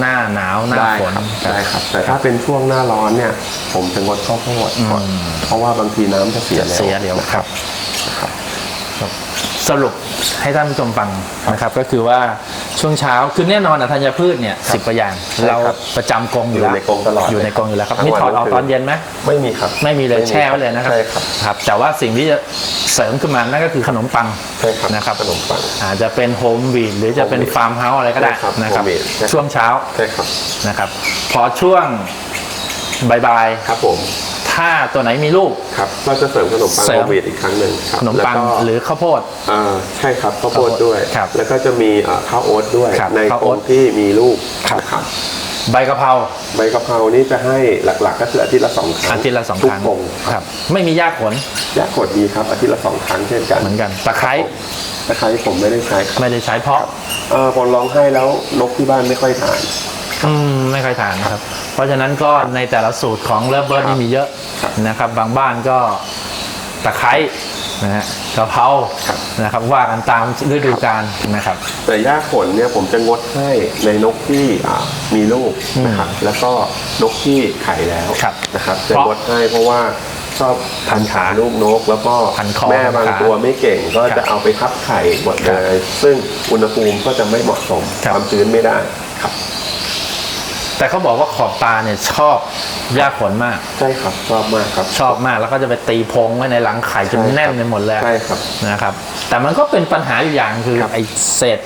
[SPEAKER 9] หน้าหนาวหน้า
[SPEAKER 7] ได้
[SPEAKER 9] ฝน
[SPEAKER 7] ครับได้ครับ แต่ถ้าเป็นช่วงหน้าร้อนเนี่ย ผมจะงดข้าวโพดก่อน
[SPEAKER 9] อืม
[SPEAKER 7] เพราะว่าบางทีน้ำจะเสียแล้ว
[SPEAKER 9] เสียเดี๋ยว
[SPEAKER 7] นะครับ ครับ
[SPEAKER 9] สรุปให้ท่านผู้ชมฟังนะครับ ก็คือว่าช่วงเช้าคือแน่นอนอะธัญพืชเนี่ยสิบประอย่าง
[SPEAKER 7] ใช่
[SPEAKER 9] เรา
[SPEAKER 7] ครับ
[SPEAKER 9] ประจำกรงอยู่แล้ว
[SPEAKER 7] อยู่ในกรงตลอด
[SPEAKER 9] อยู่ในกรงอยู่แล้วครับ
[SPEAKER 7] ทั้ง
[SPEAKER 9] มี
[SPEAKER 7] วัน
[SPEAKER 9] ถอดออก
[SPEAKER 7] ทั้งคืน
[SPEAKER 9] ตอนเย็นไหม
[SPEAKER 7] ไม่มีครับ
[SPEAKER 9] ไม่มีเลยแช่ไว้เลยนะครับ
[SPEAKER 7] ใช่ครับ
[SPEAKER 9] ครับแต่ว่าสิ่งที่จะเสริมขึ้นมานั่นก็คือขนมปัง
[SPEAKER 7] ใช่ครับ
[SPEAKER 9] นะครับ
[SPEAKER 7] ขนมปัง
[SPEAKER 9] อาจจะเป็นโฮมวีดหรือจะเป็น
[SPEAKER 7] Home weed
[SPEAKER 9] ฟาร์มเฮาส์อะไรก็ได้
[SPEAKER 7] ใช่ครับ
[SPEAKER 9] นะครับ
[SPEAKER 7] Home weed ใช่ครับ
[SPEAKER 9] ช่วงเช้า
[SPEAKER 7] ใช่ครับ
[SPEAKER 9] นะครับ พอช่วงบ่าย
[SPEAKER 7] ครับผม
[SPEAKER 9] ๆ ถ้าตัวไหนมีลูก
[SPEAKER 7] ครับก็จะเสริมขนมปัง
[SPEAKER 9] เสริ
[SPEAKER 7] โฮ
[SPEAKER 9] ม
[SPEAKER 7] มเมดอีกครั้งหนึ่งครับ
[SPEAKER 9] ขนมปัง
[SPEAKER 7] แล้วก็
[SPEAKER 9] หรือข้าวโพด
[SPEAKER 7] อ่าใช่ครับข้าวโพดด้วย
[SPEAKER 9] ครับ
[SPEAKER 7] แล้วก็จะมีอ่าข้าวโอ๊ตด้วย
[SPEAKER 9] ครับ
[SPEAKER 7] ใน
[SPEAKER 9] ข้าว
[SPEAKER 7] ก
[SPEAKER 9] โอ๊
[SPEAKER 7] ร
[SPEAKER 9] ต
[SPEAKER 7] งที่มีลูก
[SPEAKER 9] ครับ
[SPEAKER 7] นะครับ
[SPEAKER 9] ใบกะเพรา
[SPEAKER 7] ใบกะเพรานี่จะให้หลักๆ ก็คืออาทิตย์ละสองครั้ง
[SPEAKER 9] อาทิตย์ละสอง
[SPEAKER 7] ทุ
[SPEAKER 9] ค
[SPEAKER 7] ก
[SPEAKER 9] รั้ง
[SPEAKER 7] กรง
[SPEAKER 9] ครับ ไม่มียาขน
[SPEAKER 7] ยาขดดีครับอาทิตย์ละสองครั้งเช่นกัน
[SPEAKER 9] เหมือนกันตะไคร้
[SPEAKER 7] ตะไคร้ผมไม่ได้ใช้ครับ
[SPEAKER 9] ไม่ได้ใช้เพราะ
[SPEAKER 7] เออผมลองให้แล้วนกที่บ้านไม่ค่อยทาน
[SPEAKER 9] อืมไม่ค่อยทานนะครับ เพราะฉะนั้นก็ในแต่ละสูตรของเลิฟเบิร์ด
[SPEAKER 7] ครับ
[SPEAKER 9] นี่มีเยอะ
[SPEAKER 7] ครับ
[SPEAKER 9] นะครับ บางบ้านก็ตะไคร้นะฮะกะเพรา
[SPEAKER 7] ครับ
[SPEAKER 9] นะครับว่ากันตามฤดูกาลนะครับ
[SPEAKER 7] แต่หญ้าขนเนี่ยผมจะงดให้ในนกที่อ่ามีลูกนะครับแล้วก็นกที่ไข่แล้ว
[SPEAKER 9] ครับ
[SPEAKER 7] นะครับจะ
[SPEAKER 9] เพราะ
[SPEAKER 7] งดให้เพราะว่าชอบ
[SPEAKER 9] พันขา
[SPEAKER 7] ลูกนก แล้วก็
[SPEAKER 9] พันคอ
[SPEAKER 7] แม่บาง
[SPEAKER 9] พันขา
[SPEAKER 7] ตัวไม่เก่งก็
[SPEAKER 9] ครับ
[SPEAKER 7] จะเอาไปทับไข่หมด
[SPEAKER 9] ครั
[SPEAKER 7] เล
[SPEAKER 9] บ
[SPEAKER 7] ยซึ่งอุณหภูมิก็จะไม่เหมาะสม
[SPEAKER 9] ครับ
[SPEAKER 7] ความชื้นไม่ได้ครับ
[SPEAKER 9] แต่เขาบอกว่าขอบตาเนี่ยชอบหญ้าขนมาก
[SPEAKER 7] ใช่ครับชอบมากครับ
[SPEAKER 9] ชอบมากแล้วก็จะไปตีพงไว้ในหลังไข่จน
[SPEAKER 7] ใช่ครับ
[SPEAKER 9] แน่นไปหมดเลย
[SPEAKER 7] ใช่ครับ
[SPEAKER 9] นะครับ แต่มันก็เป็นปัญหาอยู่อย่างคือ
[SPEAKER 7] ครับ
[SPEAKER 9] ไอ้เศษ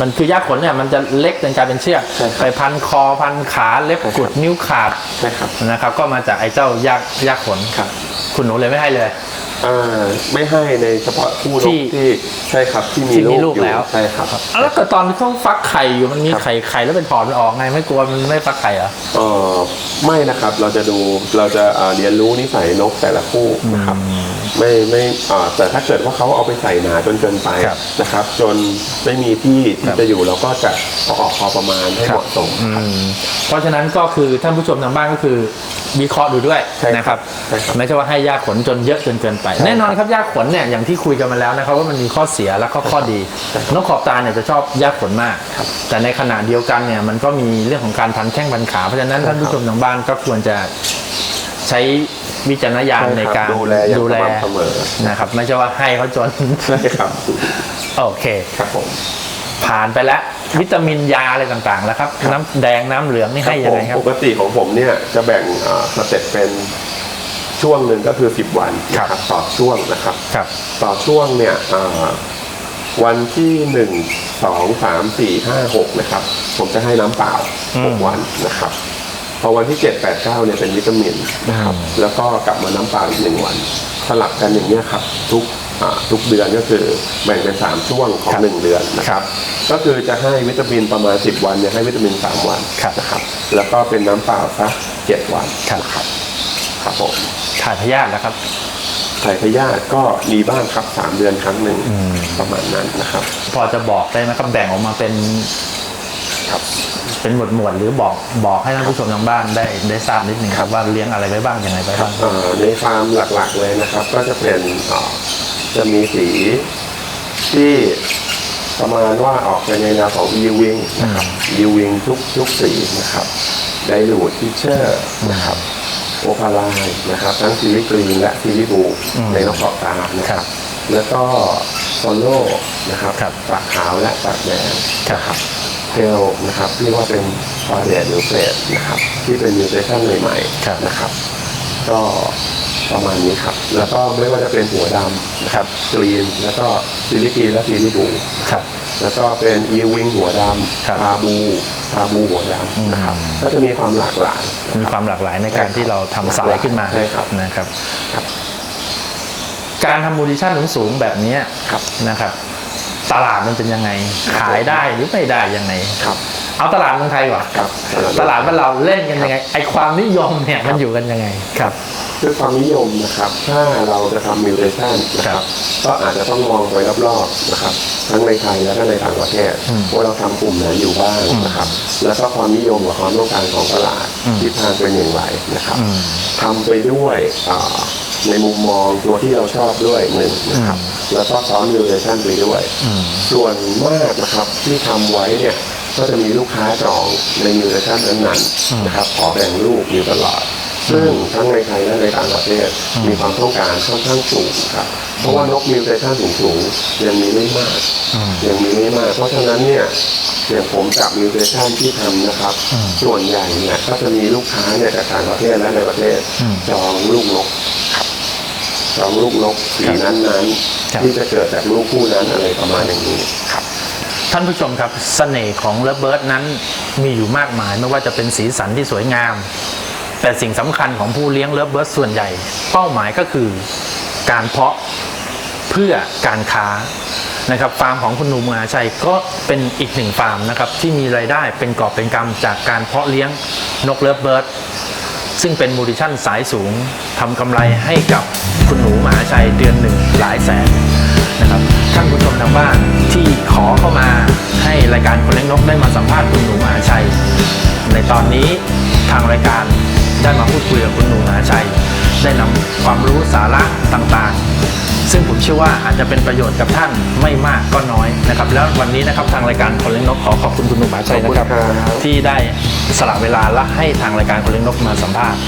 [SPEAKER 9] มันคือยาขนเนี่ยมันจะเล็กจนกลายเป็นเชือก
[SPEAKER 7] ใช่ครับ
[SPEAKER 9] ไปพันคอพันขาเล็บ
[SPEAKER 7] ใช่ครับ
[SPEAKER 9] กุดนิ้วขาด
[SPEAKER 7] ใช่ครับ
[SPEAKER 9] นะครับ ก็มาจากไอ้เจ้ายากยาขน
[SPEAKER 7] ครับ
[SPEAKER 9] คุณหนูเลยไม่ให้เลย
[SPEAKER 7] อ่าไม่ให้ในเฉพาะคู่น
[SPEAKER 9] ที่
[SPEAKER 7] กที่ใช่ครับที่มี
[SPEAKER 9] ที่มี
[SPEAKER 7] ลู
[SPEAKER 9] ลู
[SPEAKER 7] ก
[SPEAKER 9] ก
[SPEAKER 7] อยู่
[SPEAKER 9] แล้ว
[SPEAKER 7] ใช่ครับ
[SPEAKER 9] แล้วแต่ตอนเขาฟักไข่อยู่มันมี
[SPEAKER 7] ครับ
[SPEAKER 9] ไข่ไข่แล้วเป็นถอนมันออกไงไม่กลัวมันไม่ฟักไข่เหรอ
[SPEAKER 7] เออไม่นะครับเราจะดูเราจะเอ่อเรียนรู้นิสัยนกแต่ละคู่นะครับ ไม่ไม่อ่าแต่ถ้าเกิดว่าเขาเอาไปใส่หนาจนเกินไป
[SPEAKER 9] ครับ
[SPEAKER 7] นะครับ จนไม่มีที่ที่จะอยู่เราก็จะเอาออกพอประมาณให้เหมาะสม
[SPEAKER 9] อืมเพราะฉะนั้นก็คือท่านผู้ชมทางบ้านก็คือวิเคราะห์ดูด้วย
[SPEAKER 7] ใช่ครับ
[SPEAKER 9] นะครับ
[SPEAKER 7] ใช่ครับ
[SPEAKER 9] ไม่ใช่ว่าให้ยาขนจนเยอะจนเกินไป แน่นอนครับยาขนเนี่ยอย่างที่คุยกันมาแล้วนะครับว่ามันมีข้อเสียและก็ข้อดีนกขอบตาเนี่ยจะชอบยาขนมาก แต่ในขณะเดียวกันเนี่ยมันก็มีเรื่องของการพันแข้งพันขาเพราะฉะนั้นท่านผู้ชมทางบ้านก็ควรจะใช้ วิจารณญาณในการ
[SPEAKER 7] ดูแลอย่าง
[SPEAKER 9] ดูแล
[SPEAKER 7] สม่ำเสมอ
[SPEAKER 9] นะครับ ไม่ใช่ว่าให้เขาจน
[SPEAKER 7] ใช่ครับ
[SPEAKER 9] โอเค
[SPEAKER 7] ครับผม
[SPEAKER 9] ผ่านไปแล้ว วิตามินยาอะไรต่างๆ แล้วครับ น้ำแดงน้ำเหลืองนี่ให้ยังไงครับ
[SPEAKER 7] ปกติของผมเนี่ยจะแบ่งอ่าสเต็ปเป็นช่วงหนึ่งก็คือ 10 วันนะค
[SPEAKER 9] ครั
[SPEAKER 7] รับบต่อช่วงนะครับ
[SPEAKER 9] ครับ
[SPEAKER 7] ต่อช่วงเนี่ยอ่าวันที่หนึ่งสองสามสี่ห้าหกนะครับ ผมจะให้น้ำเปล่า
[SPEAKER 9] อืม
[SPEAKER 7] หกวันนะครับ พอวันที่เจ็ดแปดเก้าเนี่ยเป็นวิตามินนะครับ
[SPEAKER 9] อืม
[SPEAKER 7] แล้วก็กลับมาน้ำเปล่าอีกหนึ่งวัน สลับกันอย่างเนี้ยครับทุกอ่าทุกเดือนก็คือแบ่งเป็นสามช่วงของหนึ่งเดือนนะครับก็คือจะให้วิตามินประมาณสิบวันเนี่ยให้วิตามินสามวัน
[SPEAKER 9] ครับ
[SPEAKER 7] นะครับแล้วก็เป็นน้ำเปล่าสักเจ็ดวัน
[SPEAKER 9] ครับ
[SPEAKER 7] นะครับครับผม
[SPEAKER 9] ถ่ายพยาธิแล้วครับ
[SPEAKER 7] ถ่ายพยาธิก็มีบ้างครับสามเดือนครั้งหนึ่งประมาณนั้นนะครับ
[SPEAKER 9] พอจะบอกได้ไหมครับแบ่งออกมาเป็น
[SPEAKER 7] ครับ
[SPEAKER 9] เป็นหมวดหมวดๆหรือบอกบอกให้ท่านผู้ชมทางบ้านได้ได้ทราบนิดนึงครับว่าเลี้ยงอะไรไว้บ้างยังไงไว้บ้าง
[SPEAKER 7] เอ่อในฟาร์มหลักๆเลยนะครับ ก็จะเป็นเอ่อจะมีสีที่ประมาณว่าออกไปในแนวของ e w i n g นะครับ e w i n g ทุกทุกสีนะครับไดรูดทิเชอร์นะครับโอพาลายนะครับ ทั้งซีรีกรีนและซีรีบู
[SPEAKER 9] อืม
[SPEAKER 7] ในนกขอบตานะค
[SPEAKER 9] ครั
[SPEAKER 7] รับ
[SPEAKER 9] บ
[SPEAKER 7] แล้วก็โซโล่นะครับ
[SPEAKER 9] ครับ
[SPEAKER 7] ปากขาวและปากแดง
[SPEAKER 9] ครับ
[SPEAKER 7] นะครับ เทลนะครับเรียกว่าเป็นฟาเดตหรือเฟรดนะครับที่เป็นมิวเทชันใหม่
[SPEAKER 9] ครับ
[SPEAKER 7] ๆนะครับ ก็ประมาณนี้ครับ แล้วก็ไม่ว่าจะเป็นหัวดำนะครับกรีน แล้วก็ซิลิกีนและซีลิบู
[SPEAKER 9] ครับ
[SPEAKER 7] แล้วก็เป็นอีวิงหัวด
[SPEAKER 9] ครับำ
[SPEAKER 7] พาบูพาบูหัวดำนะครับ
[SPEAKER 9] อืม
[SPEAKER 7] ก็จะมีความหลากหลาย
[SPEAKER 9] มีความหลากหลายในการที่เราทำสายขึ้นมา
[SPEAKER 7] ใช่ครับ
[SPEAKER 9] นะครับ
[SPEAKER 7] ครับ
[SPEAKER 9] การทำมูลิชั่นสูงๆแบบเนี้ย
[SPEAKER 7] ครับ
[SPEAKER 9] นะครับ ตลาดมันเป็นยังไง ขายได้หรือไม่ได้ยังไง
[SPEAKER 7] ครับ
[SPEAKER 9] เอาตลาดเมืองไทยก่อน
[SPEAKER 7] ครับ
[SPEAKER 9] ตลาดบ้านเราเล่นกันยังไงไอความนิยมเนี่ยมันอยู่กันยังไงครับ
[SPEAKER 7] ด้วยความนิยมนะครับ ถ้าเราจะทำมิวเทชันนะค
[SPEAKER 9] ครั
[SPEAKER 7] รับ
[SPEAKER 9] บ
[SPEAKER 7] ก็อาจจะต้องมองไปรอบๆนะครับ ทั้งในไทยและก็ในต่างประเทศ
[SPEAKER 9] อืม
[SPEAKER 7] ว่าเราทำกลุ่มไหนอยู่บ้างนะครับ แล้วก็ความนิยมกับความต้องการของตลาด
[SPEAKER 9] อืม
[SPEAKER 7] ทิศทางเป็นอย่างไรนะครับ
[SPEAKER 9] อืม
[SPEAKER 7] ทำไปด้วยอ่า ในมุมมองตัวที่เราชอบด้วยหนึ่งนะครับแล้วก็ซ้อมมิวเทชันไปด้วย
[SPEAKER 9] อืม
[SPEAKER 7] ส่วนมากนะครับที่ทำไว้เนี่ยก็จะมีลูกค้าจองในมิวเทชันนั้นๆนะครับขอแบ่งลูกอยู่ตลอด ซึ่งทั้งในไทยและในต่างประเทศมีความต้องการค่อนข้างสูงครับ เพราะว่านกมิวเทชันสูงๆยังมีไม่มาก
[SPEAKER 9] อืม
[SPEAKER 7] ยังมีไม่มาก เพราะฉะนั้นเนี่ยอย่างผมจับมิวเทชันที่ทำนะครับ
[SPEAKER 9] อืม
[SPEAKER 7] ส่วนใหญ่เนี่ยก็จะมีลูกค้าเนี่ยจากต่างประเทศและในประเทศ
[SPEAKER 9] อืม
[SPEAKER 7] จองลูกนกครับจองลูกนกสีนั้น
[SPEAKER 9] ครับ
[SPEAKER 7] ๆที่จะเกิดจากลูกคู่นั้นอะไรประมาณอย่างนี้ครับ
[SPEAKER 9] ท่านผู้ชมครับเสน่ห์ของเลเบิร์ดนั้นมีอยู่มากมาย ไม่ว่าจะเป็นสีสันที่สวยงาม แต่สิ่งสำคัญของผู้เลี้ยงเลิฟเบิร์ดส่วนใหญ่ เป้าหมายก็คือการเพาะเพื่อการค้านะครับฟาร์มของคุณหนุ่มหาชัยก็เป็นอีกหนึ่งฟาร์มนะครับที่มีรายได้เป็นกอบเป็นกำจากการเพาะเลี้ยงนกเลิฟเบิร์ดซึ่งเป็นมูลิชั่นสายสูงทำกำไรให้กับคุณหนูมหาชัยเดือนหนึ่งหลายแสนนะครับท่านผู้ชมทางบ้านที่ขอเข้ามาให้รายการคนเลี้ยงนกได้มาสัมภาษณ์คุณหนูมหาชัย ในตอนนี้ทางรายการ ได้มาพูดคุยกับคุณหนูมหาชัย ได้นำความรู้สาระต่างๆ ซึ่งผมเชื่อว่าอาจจะเป็นประโยชน์กับท่านไม่มากก็น้อยนะครับ แล้ววันนี้นะครับทางรายการคนเลี้ยงนกขอขอบคุณคุณหนูมหาชัยนะครับ
[SPEAKER 7] ขอบคุณครับ
[SPEAKER 9] ที่ได้สละเวลาและให้ทางรายการคนเลี้ยงนกมาสัมภาษณ์